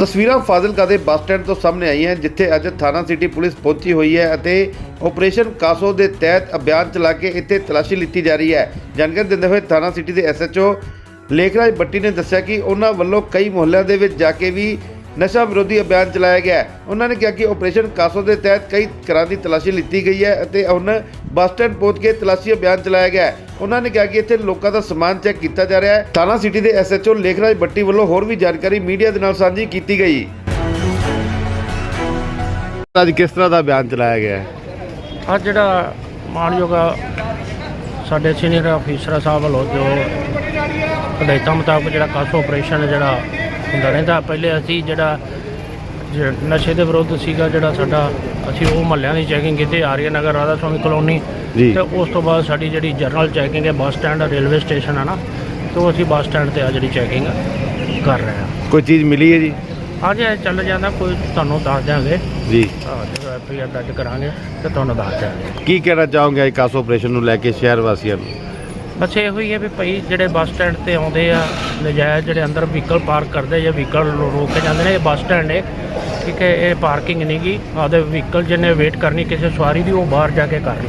ਤਸਵੀਰਾਂ ਫਾਜ਼ਿਲਕਾ ਦੇ bus stand ਤੋਂ ਸਾਹਮਣੇ ਆਈਆਂ ਜਿੱਥੇ ਅੱਜ ਥਾਣਾ ਸਿਟੀ ਪੁਲਿਸ ਪਹੁੰਚੀ ਹੋਈ ਹੈ ਅਤੇ ਆਪਰੇਸ਼ਨ ਕਾਸੋ ਦੇ ਤਹਿਤ ਅਭਿਆਨ ਚਲਾ ਕੇ ਇੱਥੇ ਤਲਾਸ਼ੀ ਲਿੱਤੀ ਜਾ ਰਹੀ ਹੈ। ਜਾਣਕਾਰੀ ਦਿੰਦੇ ਹੋਏ ਥਾਣਾ ਸਿਟੀ ਦੇ ਐਸਐਚਓ ਲੇਖਰਾਜ ਬੱਟੀ ਨੇ ਦੱਸਿਆ ਕਿ ਉਹਨਾਂ ਵੱਲੋਂ ਕਈ ਮੁਹੱਲਿਆਂ ਦੇ ਵਿੱਚ ਜਾ ਕੇ ਵੀ ਨਸ਼ਾ ਵਿਰੋਧੀ ਅਭਿਆਨ ਚਲਾਇਆ ਗਿਆ ਉਹਨਾਂ ਨੇ ਕਿਹਾ ਕਿ ਆਪਰੇਸ਼ਨ ਕਾਸੋ ਦੇ ਤਹਿਤ ਕਈ ਘਰਾਂ ਦੀ ਤਲਾਸ਼ੀ ਲਿੱਤੀ ਗਈ ਹੈ ਅਤੇ ਹੁਣ ਬੱਸ ਸਟੈਂਡ ਪਹੁੰਚ ਕੇ ਤਲਾਸ਼ੀ ਅਭਿਆਨ ਚਲਾਇਆ ਗਿਆ ਉਹਨਾਂ ਨੇ ਕਿਹਾ ਕਿ ਇੱਥੇ ਲੋਕਾਂ ਦਾ ਸਮਾਨ ਚੈੱਕ ਕੀਤਾ ਜਾ ਰਿਹਾ ਹੈ। ਥਾਣਾ ਸਿਟੀ ਦੇ ਐਸਐਚਓ ਲੇਖਰਾਜ ਬੱਟੀ ਵੱਲੋਂ ਹੋਰ ਵੀ ਜਾਣਕਾਰੀ ਮੀਡੀਆ ਦੇ ਨਾਲ ਸਾਂਝੀ ਕੀਤੀ ਗਈ। ਅੱਜ ਕਿਸ ਤਰ੍ਹਾਂ ਦਾ ਅਭਿਆਨ ਚਲਾਇਆ ਗਿਆ ਹੈ? ਅੱਜ ਜਿਹੜਾ ਮਾਨਯੋਗ ਸਾਡੇ ਸੀਨੀਅਰ ਅਫੀਸਰ ਸਾਹਿਬ ਵੱਲੋਂ ਜੋ ਹਦਾਇਤਾਂ ਮੁਤਾਬਕ ਜਿਹੜਾ ਕਾਸੋ ਆਪਰੇਸ਼ਨ ਜਿਹੜਾ ਹੁੰਦਾ ਰਹਿੰਦਾ। ਪਹਿਲੇ ਅਸੀਂ ਜਿਹੜਾ ਨਸ਼ੇ ਦੇ ਵਿਰੁੱਧ ਸੀਗਾ ਜਿਹੜਾ ਸਾਡਾ ਅਸੀਂ ਉਹ ਮਹੱਲਿਆਂ ਦੀ ਚੈਕਿੰਗ ਕੀਤੀ ਆਰੀਆ ਨਗਰ ਰਾਧਾ ਸਵਾਮੀ ਕਲੋਨੀ। ਜੀ। ਤੇ ਉਸ ਤੋਂ ਬਾਅਦ ਸਾਡੀ ਜਿਹੜੀ ਜਨਰਲ ਚੈਕਿੰਗ ਹੈ ਬੱਸ ਸਟੈਂਡ ਰੇਲਵੇ ਸਟੇਸ਼ਨ ਹੈ ਨਾ ਤੇ ਅਸੀਂ ਬੱਸ ਸਟੈਂਡ ਤੇ ਆ ਜਿਹੜੀ ਚੈਕਿੰਗ ਕਰ ਰਹੇ ਹਾਂ ਕੋਈ ਚੀਜ਼ ਮਿਲੀ ਹੈ ਜੀ? ਅੱਜ ਇਹ ਚੱਲ ਜਾਂਦਾ ਕੋਈ ਤੁਹਾਨੂੰ ਦੱਸ ਦਿਆਂਗੇ। ਜੀ। ਹਾਂ, ਜਦੋਂ ਐਫ ਆਈ ਆਰ ਦਰਜ ਕਰਾਂਗੇ ਤੇ ਤੁਹਾਨੂੰ ਦੱਸ ਦਿਆਂਗੇ। ਕੀ ਕਹਿਣਾ ਚਾਹੋਗੇ ਅੱਜ ਕਾਸੋ ਆਪਰੇਸ਼ਨ ਨੂੰ ਲੈ ਕੇ ਸ਼ਹਿਰ ਵਾਸੀਆਂ ਨੂੰ? ਬਸ ਇਹੋ ਹੀ ਹੈ ਵੀ ਭਾਈ ਜਿਹੜੇ ਬੱਸ ਸਟੈਂਡ ਤੇ ਆਉਂਦੇ ਆ ਨਜਾਇਜ਼ ਜਿਹੜੇ ਅੰਦਰ ਵਹੀਕਲ ਪਾਰਕ ਕਰਦੇ ਜਾਂ ਵਹੀਕਲ ਰੋਕ ਕੇ ਜਾਂਦੇ ਨੇ ਇਹ ਬੱਸ ਸਟੈਂਡ ਹੈ ਠੀਕ ਹੈ ਇਹ ਪਾਰਕਿੰਗ ਨਹੀਂ ਗੀ ਆਪਦੇ ਵਹੀਕਲ ਜਿਹਨੇ ਵੇਟ ਕਰਨੀ ਕਿਸੇ ਸਵਾਰੀ ਦੀ ਉਹ ਬਾਹਰ ਜਾ ਕੇ ਕਰਨੀ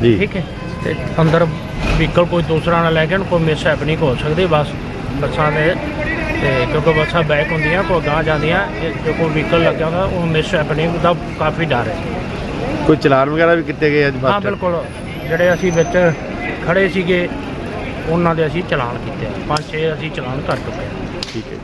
ਜੀ। ਠੀਕ ਹੈ ਤੇ ਅੰਦਰ ਵਹੀਕਲ ਕੋਈ ਦੂਸਰਾ ਨਾ ਲੈ ਕੇ ਕੋਈ ਮਿਸ ਹੈਪਨਿੰਗ ਹੋ ਸਕਦੀ ਬਸ ਬੱਸਾਂ ਦੇ। ਤੇ ਕਿਉਂਕਿ ਬੱਸਾਂ ਬੈਕ ਹੁੰਦੀਆਂ ਕੋਈ ਗਾਂ ਜਾਂਦੀਆਂ ਜੇ ਜੇ ਕੋਈ ਵਹੀਕਲ ਲੱਗਿਆ ਹੁੰਦਾ ਉਹ ਮਿਸ ਹੈਪਨਿੰਗ ਦਾ ਕਾਫੀ ਡਰ ਹੈ। ਕੋਈ ਚਲਾਨ ਵਗੈਰਾ ਵੀ ਕੀਤੇ ਗਏ ਅੱਜ ਬੱਸ ਹਾਂ? ਬਿਲਕੁਲ। ਜਿਹੜੇ ਅਸੀਂ ਵਿੱਚ ਖੜੇ ਸੀਗੇ, ਉਹਨਾਂ ਦੇ ਅਸੀਂ ਚਲਾਨ ਕੀਤੇ ਆ। ਪੰਜ ਛੇ ਅਸੀਂ ਚਲਾਨ ਕਰ ਚੁੱਕੇ ਹਾਂ ਠੀਕ ਹੈ